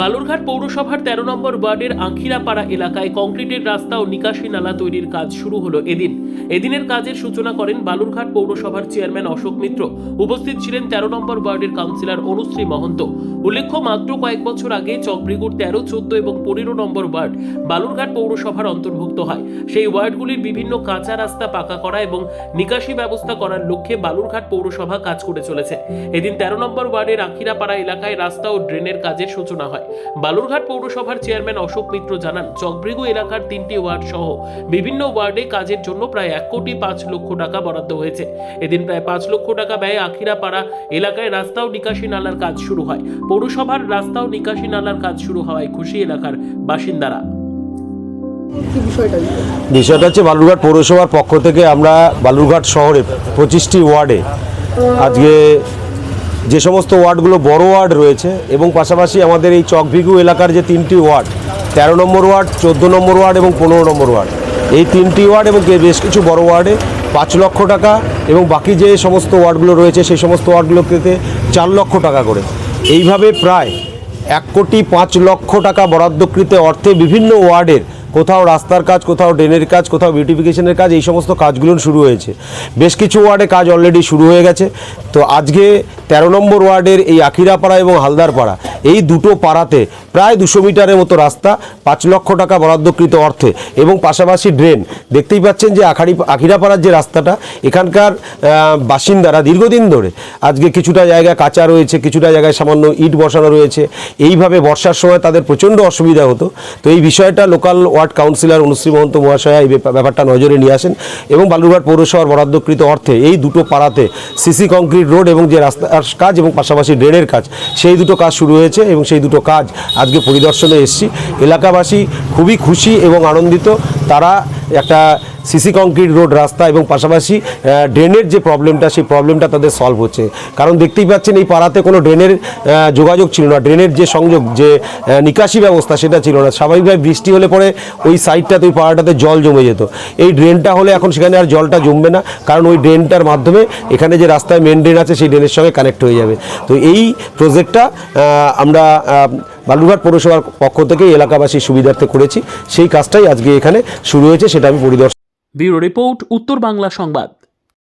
বালুরঘাট পৌরসভার তেরো নম্বর ওয়ার্ডের আঙ্খিরাপাড়া এলাকায় কংক্রিটের রাস্তা ও নিকাশি নালা তৈরির কাজ শুরু হলো এদিন। এদিনের কাজের সূচনা করেন বালুরঘাট পৌরসভার চেয়ারম্যান অশোক মিত্র। উপস্থিত ছিলেন তেরো নম্বর ওয়ার্ডের কাউন্সিলর অনুশ্রী মহন্ত। উল্লেখ্য, মাত্র কয়েক বছর আগে চকব্রিগুর তেরো, চোদ্দ এবং পনেরো নম্বর ওয়ার্ড বালুরঘাট পৌরসভার অন্তর্ভুক্ত হয়। সেই ওয়ার্ডগুলির বিভিন্ন কাঁচা রাস্তা পাকা করা এবং নিকাশি ব্যবস্থা করার লক্ষ্যে বালুরঘাট পৌরসভা কাজ করে চলেছে। এদিন তেরো নম্বর ওয়ার্ডের আখিরাপাড়া এলাকায় রাস্তা ও ড্রেনের কাজের সূচনা হয়। বালুরঘাট পৌরসভার চেয়ারম্যান অশোক মিত্র জানান চকব্রিগু এলাকার তিনটি ওয়ার্ড সহ বিভিন্ন ওয়ার্ডে কাজের জন্য প্রায় এক কোটি পাঁচ লক্ষ টাকা বরাদ্দ হয়েছে। এদিন প্রায় পাঁচ লক্ষ টাকা ব্যয়ে আখিরাপাড়া এলাকায় রাস্তা ও নিকাশি নালার কাজ শুরু হয়। পৌরসভার রাস্তা ও নিকাশি নালার কাজ শুরু হওয়ায় খুশি এলাকার বাসিন্দারা। কি বিষয়টা? বিষয়টা হচ্ছে বালুরঘাট পৌরসভার পক্ষ থেকে আমরা বালুরঘাট শহরে পঁচিশটি ওয়ার্ডে আজকে যে সমস্ত ওয়ার্ডগুলো বড় ওয়ার্ড রয়েছে এবং পাশাপাশি আমাদের এই চকভিগু এলাকার যে তিনটি ওয়ার্ড, তেরো নম্বর ওয়ার্ড, চোদ্দ নম্বর ওয়ার্ড এবং পনেরো নম্বর ওয়ার্ড, এই তিনটি ওয়ার্ড এবং বেশ কিছু বড় ওয়ার্ডে পাঁচ লক্ষ টাকা এবং বাকি যে সমস্ত ওয়ার্ডগুলো রয়েছে সেই সমস্ত ওয়ার্ডগুলোতে চার লক্ষ টাকা করে। এইভাবে প্রায় এক কোটি পাঁচ লক্ষ টাকা বরাদ্দকৃত অর্থে বিভিন্ন ওয়ার্ডের কোথাও রাস্তার কাজ, কোথাও ড্রেনের কাজ, কোথাও বিউটিফিকেশনের কাজ, এই সমস্ত কাজগুলো শুরু হয়েছে। বেশ কিছু ওয়ার্ডে কাজ অলরেডি শুরু হয়ে গেছে। তো আজকে তেরো নম্বর ওয়ার্ডের এই আখিরাপাড়া এবং হালদারপাড়া, এই দুটো পাড়াতে প্রায় দুশো মিটারের মতো রাস্তা, পাঁচ লক্ষ টাকা বরাদ্দকৃত অর্থে এবং পাশাপাশি ড্রেন। দেখতেই পাচ্ছেন যে আখাড়ি আখিরাপাড়ার যে রাস্তাটা, এখানকার বাসিন্দারা দীর্ঘদিন ধরে, আজকে কিছুটা জায়গায় কাঁচা রয়েছে, কিছুটা জায়গায় সামান্য ইট বসানো রয়েছে। এইভাবে বর্ষার সময় তাদের প্রচণ্ড অসুবিধা হতো। তো এই বিষয়টা local ward councillor Anushree Mahanta মহাশয়া এই ব্যাপারটা নজরে নিয়ে আসেন এবং বালুরঘাট পৌরসভার বরাদ্দকৃত অর্থে এই দুটো পাড়াতে সিসি কংক্রিট রোড এবং যে রাস্তার কাজ এবং পাশাপাশি ড্রেনের কাজ, সেই দুটো কাজ শুরু হয়েছে এবং সেই দুটো কাজ আজকে পরিদর্শনে এসেছি। এলাকাবাসী খুবই খুশি এবং আনন্দিত। তারা একটা সিসি কংক্রিট রোড রাস্তা এবং পাশাপাশি ড্রেনের যে প্রবলেমটা, সেই প্রবলেমটা তাদের সলভ হচ্ছে। কারণ দেখতেই পাচ্ছেন, এই পাড়াতে কোনো ড্রেনের যোগাযোগ ছিল না। ড্রেনের যে সংযোগ, যে নিকাশি ব্যবস্থা, সেটা ছিল না। স্বাভাবিকভাবে বৃষ্টি হলে পরে ওই সাইডটাতে ওই পাড়াটাতে জল জমে যেত। এই ড্রেনটা হলে এখন সেখানে আর জলটা জমবে না, কারণ ওই ড্রেনটার মাধ্যমে এখানে যে রাস্তায় মেন ড্রেন আছে, সেই ড্রেনের সঙ্গে কানেক্ট হয়ে যাবে। তো এই প্রজেক্টটা আমরা বালুরঘাট পৌরসভার পক্ষ থেকে এলাকাবাসীর সুবিধার্থে করেছি। সেই কাজটাই আজকে এখানে শুরু হয়েছে, সেটা আমি পরিদর্শন ব্যুরো রিপোর্ট, উত্তর বাংলা সংবাদ।